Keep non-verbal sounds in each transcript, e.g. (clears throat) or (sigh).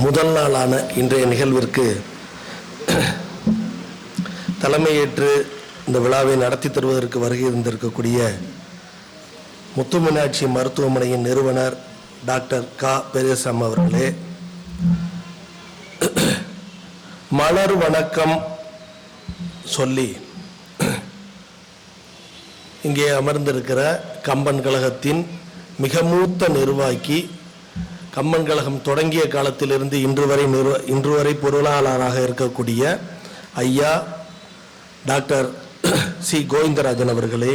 முதல் நாளான இன்றைய நிகழ்விற்கு தலைமையேற்று இந்த விழாவை நடத்தி தருவதற்கு வருகை இருந்திருக்கக்கூடிய முத்துமீனாட்சி மருத்துவமனையின் நிறுவனர் டாக்டர் கா. பெரியசாமி அவர்களே மலர் வணக்கம் சொல்லி இங்கே அமர்ந்திருக்கிற கம்பன் கழகத்தின் மிக மூத்த நிர்வாகி கம்மன் கழகம் தொடங்கிய காலத்திலிருந்து இன்று வரை இன்று வரை பொருளாளராக இருக்கக்கூடிய ஐயா டாக்டர் (clears throat) சி கோவிந்தராஜன் அவர்களே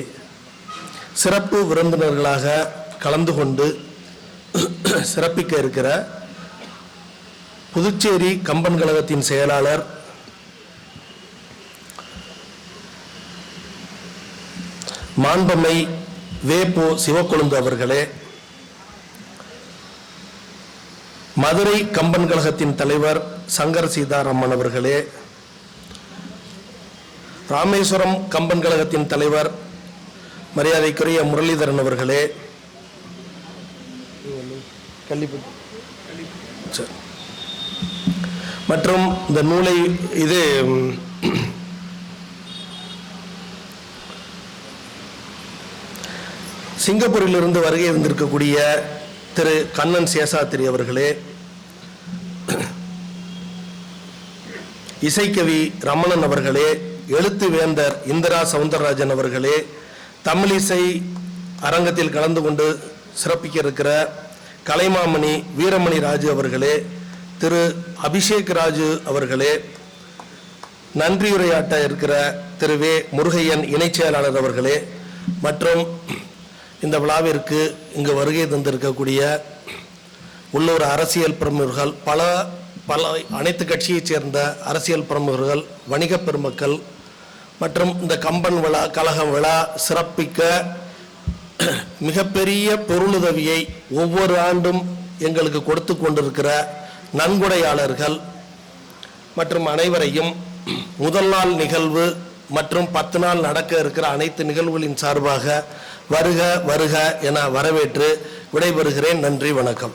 சிறப்பு விருந்தினர்களாக கலந்து கொண்டு (clears throat) சிறப்பிக்க இருக்கிற புதுச்சேரி கம்பன் கழகத்தின் செயலாளர் மாண்பமை வேப்போ சிவக்கொழுந்து அவர்களே மதுரை கம்பன் கழகத்தின் தலைவர் சங்கர் சீதாராமன் அவர்களே ராமேஸ்வரம் கம்பன் கழகத்தின் தலைவர் மரியாதைக்குரிய முரளிதரன் அவர்களே. கள்ளிப்பட்டு மற்றும் இந்த நூலை இது சிங்கப்பூரிலிருந்து வருகை இருந்திருக்கக்கூடிய திரு கண்ணன் சேஷாத்திரி அவர்களே இசைக்கவி ரமணன் அவர்களே எழுத்து வேந்தர் இந்திரா சவுந்தரராஜன் அவர்களே தமிழிசை அரங்கத்தில் கலந்து கொண்டு சிறப்பிக்க இருக்கிற கலைமாமணி வீரமணி ராஜு அவர்களே திரு அபிஷேக் ராஜு அவர்களே நன்றியுரையாட்ட இருக்கிற திரு வே முருகையன் இணைச் செயலாளர் அவர்களே மற்றும் இந்த விழாவிற்கு இங்கு வருகை தந்திருக்கக்கூடிய உள்ளூர் அரசியல் பிரமுகர்கள் பல பல அனைத்து கட்சியைச் சேர்ந்த அரசியல் பிரமுகர்கள் வணிகப் பெருமக்கள் மற்றும் இந்த கம்பன் விழா கழக விழா சிறப்பிக்க மிகப்பெரிய பொருளுதவியை ஒவ்வொரு ஆண்டும் எங்களுக்கு கொடுத்து கொண்டிருக்கிற நன்கொடையாளர்கள் மற்றும் அனைவரையும் முதல் நாள் நிகழ்வு மற்றும் பத்து நாள் நடக்க இருக்கிற அனைத்து நிகழ்வுகளின் சார்பாக வருக வருக என வரவேற்று விடைபெறுகிறேன். நன்றி வணக்கம்.